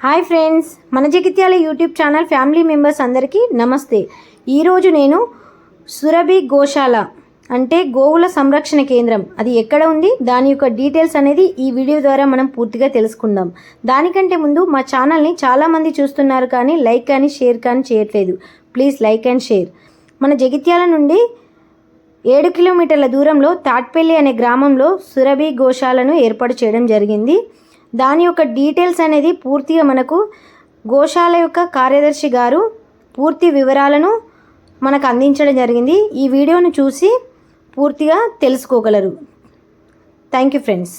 Hi friends మన Jagtial YouTube channel family members అందరికీ నమస్తే. ఈరోజు నేను సురభి గోశాల అంటే గోవుల సంరక్షణ కేంద్రం. అది ఎక్కడ ఉంది? దాని యొక్క డీటెయిల్స్ అనేది ఈ వీడియో ద్వారా మనం పూర్తిగా తెలుసుకుందాం. దానికంటే ముందు మా ఛానల్ని చాలామంది చూస్తున్నారు కానీ లైక్ కానీ షేర్ కానీ చేయట్లేదు. Please like and share. మన జగిత్యాల నుండి ఏడు కిలోమీటర్ల దూరంలో తాట్పల్లి అనే గ్రామంలో సురభి గోశాలను ఏర్పాటు చేయడం జరిగింది. దాని యొక్క డీటెయిల్స్ అనేది పూర్తిగా మనకు గోశాల యొక్క కార్యదర్శి గారు పూర్తి వివరాలను మనకు అందించడం జరిగింది. ఈ వీడియోను చూసి పూర్తిగా తెలుసుకోగలరు. థ్యాంక్ యూ ఫ్రెండ్స్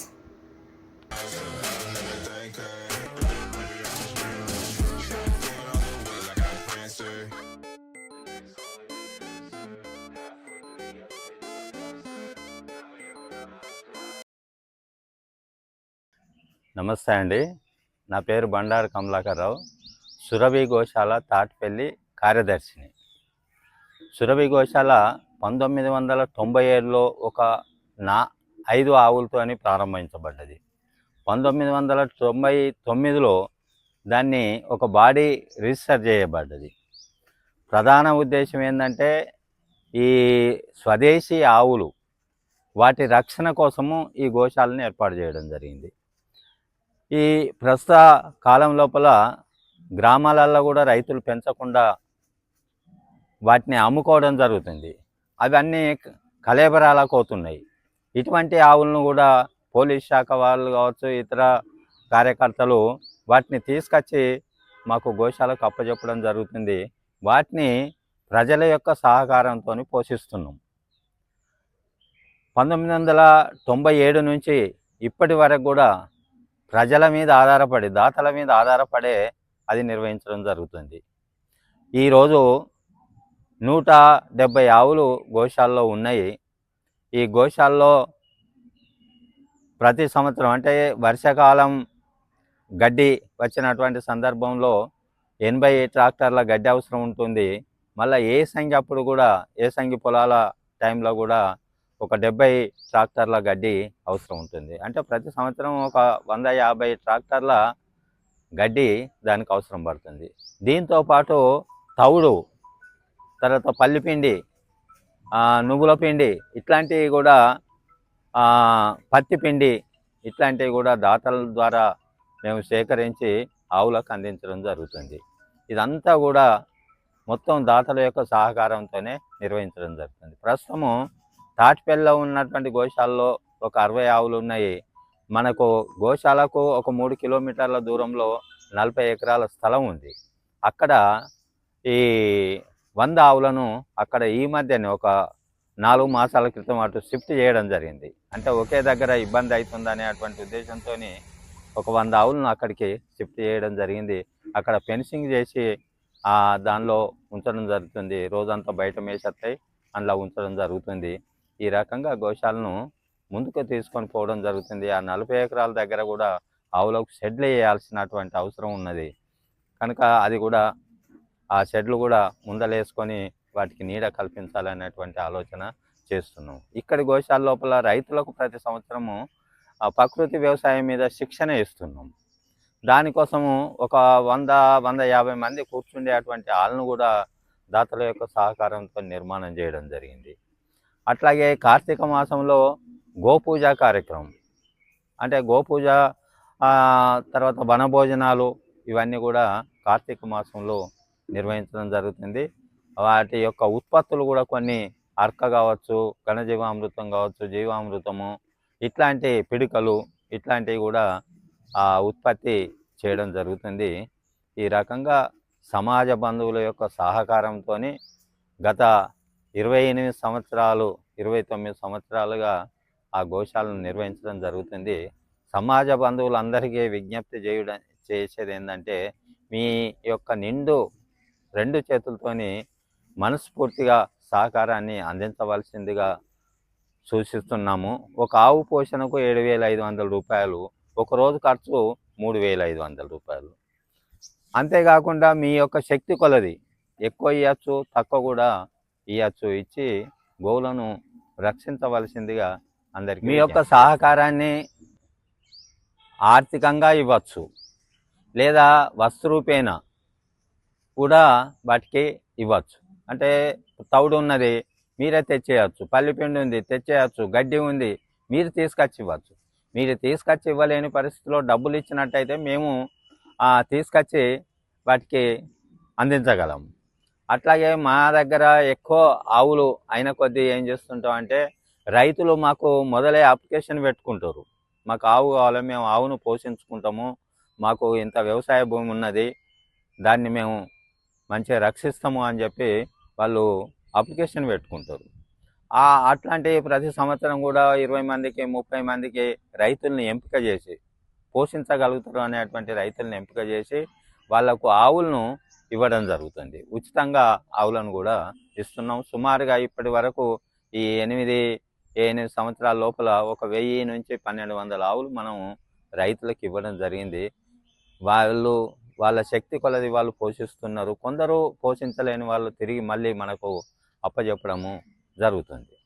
నమస్తే అండి. నా పేరు బండారు కమలాకర్రావు. సురభి గోశాల తాటిపల్లి కార్యదర్శిని. సురభి గోశాల పంతొమ్మిది వందల తొంభై ఏడులో ఒక నా ఐదు ఆవులతోని ప్రారంభించబడ్డది. పంతొమ్మిది వందల తొంభై తొమ్మిదిలో దాన్ని ఒక బాడీ రిజిస్టర్ చేయబడ్డది. ప్రధాన ఉద్దేశం ఏంటంటే ఈ స్వదేశీ ఆవులు వాటి రక్షణ కోసము ఈ గోశాలను ఏర్పాటు చేయడం జరిగింది. ఈ ప్రస్తుత కాలం లోపల గ్రామాలలో కూడా రైతులు పెంచకుండా వాటిని అమ్ముకోవడం జరుగుతుంది. అవన్నీ కలేబరాలకు అవుతున్నాయి. ఇటువంటి ఆవులను కూడా పోలీస్ శాఖ వాళ్ళు కావచ్చు ఇతర కార్యకర్తలు వాటిని తీసుకొచ్చి మాకు గోశాలకు అప్పచెప్పడం జరుగుతుంది. వాటిని ప్రజల యొక్క సహకారంతో పోషిస్తున్నాం. పంతొమ్మిది వందల తొంభై ఏడు నుంచి ఇప్పటి వరకు కూడా ప్రజల మీద ఆధారపడి దాతల మీద ఆధారపడే అది నిర్వహించడం జరుగుతుంది. ఈరోజు నూట డెబ్బై ఆవులు గోశాలలో ఉన్నాయి. ఈ గోశాలలో ప్రతి సంవత్సరం అంటే వర్షాకాలం గడ్డి వచ్చినటువంటి సందర్భంలో ఎనభై ట్రాక్టర్ల గడ్డి అవసరం ఉంటుంది. మళ్ళీ ఏ సంగి అప్పుడు కూడా ఏ సంగి పొలాల టైంలో కూడా ఒక డెబ్బై ట్రాక్టర్ల గడ్డి అవసరం ఉంటుంది. అంటే ప్రతి సంవత్సరం ఒక వంద యాభై ట్రాక్టర్ల గడ్డి దానికి అవసరం పడుతుంది. దీంతో పాటు తవుడు తర్వాత పల్లిపిండి నువ్వుల పిండి ఇట్లాంటివి కూడా పత్తి పిండి ఇట్లాంటివి కూడా దాతల ద్వారా మేము సేకరించి ఆవులకు అందించడం జరుగుతుంది. ఇదంతా కూడా మొత్తం దాతల యొక్క సహకారంతోనే నిర్వహించడం జరుగుతుంది. ప్రస్తుతము తాటిపల్లిలో ఉన్నటువంటి గోశాలలో ఒక అరవై ఆవులు ఉన్నాయి. మనకు గోశాలకు ఒక మూడు కిలోమీటర్ల దూరంలో నలభై ఎకరాల స్థలం ఉంది. అక్కడ ఈ వంద ఆవులను అక్కడ ఈ మధ్యనే ఒక నాలుగు మాసాల క్రితం అటు షిఫ్ట్ చేయడం జరిగింది. అంటే ఒకే దగ్గర ఇబ్బంది అవుతుందనే అటువంటి ఉద్దేశంతో ఒక వంద ఆవులను అక్కడికి షిఫ్ట్ చేయడం జరిగింది. అక్కడ ఫెన్సింగ్ చేసి దానిలో ఉంచడం జరుగుతుంది. రోజంతా బయట మేసేస్తాయి అందులో ఉంచడం జరుగుతుంది. ఈ రకంగా గోశాలను ముందుకు తీసుకొని పోవడం జరుగుతుంది. ఆ నలభై ఎకరాల దగ్గర కూడా ఆవులకు షెడ్లు వేయాల్సినటువంటి అవసరం ఉన్నది. కనుక అది కూడా ఆ షెడ్లు కూడా ముందలేసుకొని వాటికి నీడ కల్పించాలనేటువంటి ఆలోచన చేస్తున్నాం. ఇక్కడ గోశాల లోపల రైతులకు ప్రతి సంవత్సరము ఆ ప్రకృతి వ్యవసాయం మీద శిక్షణ ఇస్తున్నాం. దానికోసము ఒక వంద వంద యాభై మంది కూర్చుండేటువంటి ఆలను కూడా దాతల యొక్క సహకారంతో నిర్మాణం చేయడం జరిగింది. అట్లాగే కార్తీక మాసంలో గోపూజ కార్యక్రమం. అంటే గోపూజ తర్వాత వనభోజనాలు ఇవన్నీ కూడా కార్తీక మాసంలో నిర్వహించడం జరుగుతుంది. వాటి యొక్క ఉత్పత్తులు కూడా కొన్ని అర్క కావచ్చు ఘనజీవామృతం కావచ్చు జీవామృతము ఇట్లాంటి పిడికలు ఇట్లాంటివి కూడా ఆ ఉత్పత్తి చేయడం జరుగుతుంది. ఈ రకంగా సమాజ బంధువుల యొక్క సహకారంతో గత ఇరవై ఎనిమిది సంవత్సరాలు ఇరవై తొమ్మిది సంవత్సరాలుగా ఆ గోశాలను నిర్వహించడం జరుగుతుంది. సమాజ బంధువులందరికీ విజ్ఞప్తి చేయడం చేసేది ఏంటంటే మీ యొక్క నిండు రెండు చేతులతోని మనస్ఫూర్తిగా సహకారాన్ని అందించవలసిందిగా సూచిస్తున్నాము. ఒక ఆవు పోషణకు ఏడు వేల ఐదు వందల రూపాయలు ఒక రోజు ఖర్చు మూడు వేల ఐదు వందల రూపాయలు. అంతేకాకుండా మీ యొక్క శక్తి కొలది ఎక్కువ ఇవ్వచ్చు తక్కువ కూడా ఇవ్వచ్చు ఇచ్చి గోవులను రక్షించవలసిందిగా అందరికీ మీ యొక్క సహకారాన్ని ఆర్థికంగా ఇవ్వచ్చు. లేదా వస్తు రూపేణ కూడా వాటికి ఇవ్వచ్చు. అంటే తౌడు ఉన్నది మీరే తెచ్చేయచ్చు. పల్లిపిండి ఉంది తెచ్చేయచ్చు. గడ్డి ఉంది మీరు తీసుకొచ్చి ఇవ్వచ్చు. మీరు తీసుకొచ్చి ఇవ్వలేని పరిస్థితిలో డబ్బులు ఇచ్చినట్టయితే మేము తీసుకొచ్చి వాటికి అందించగలం. అట్లాగే మా దగ్గర ఎక్కువ ఆవులు అయిన కొద్దీ ఏం చేస్తుంటాం అంటే రైతులు మాకు మొదలే అప్లికేషన్ పెట్టుకుంటారు. మాకు ఆవు కావాలి మేము ఆవును పోషించుకుంటాము మాకు ఇంత వ్యవసాయ భూమి ఉన్నది దాన్ని మేము మంచిగా రక్షిస్తాము అని చెప్పి వాళ్ళు అప్లికేషన్ పెట్టుకుంటారు. ఆ అట్లాంటి ప్రతి సంవత్సరం కూడా ఇరవై మందికి ముప్పై మందికి రైతుల్ని ఎంపిక చేసి పోషించగలుగుతారు అనేటువంటి రైతుల్ని ఎంపిక చేసి వాళ్ళకు ఆవులను ఇవ్వడం జరుగుతుంది. ఉచితంగా ఆవులను కూడా ఇస్తున్నాం. సుమారుగా ఇప్పటి వరకు ఈ ఎనిమిది ఎనిమిది సంవత్సరాల లోపల ఒక వెయ్యి నుంచి పన్నెండు వందల ఆవులు మనం రైతులకు ఇవ్వడం జరిగింది. వాళ్ళు వాళ్ళ శక్తి కొలది వాళ్ళు పోషిస్తున్నారు. కొందరు పోషించలేని వాళ్ళు తిరిగి మళ్ళీ మనకు అప్పచెప్పడము జరుగుతుంది.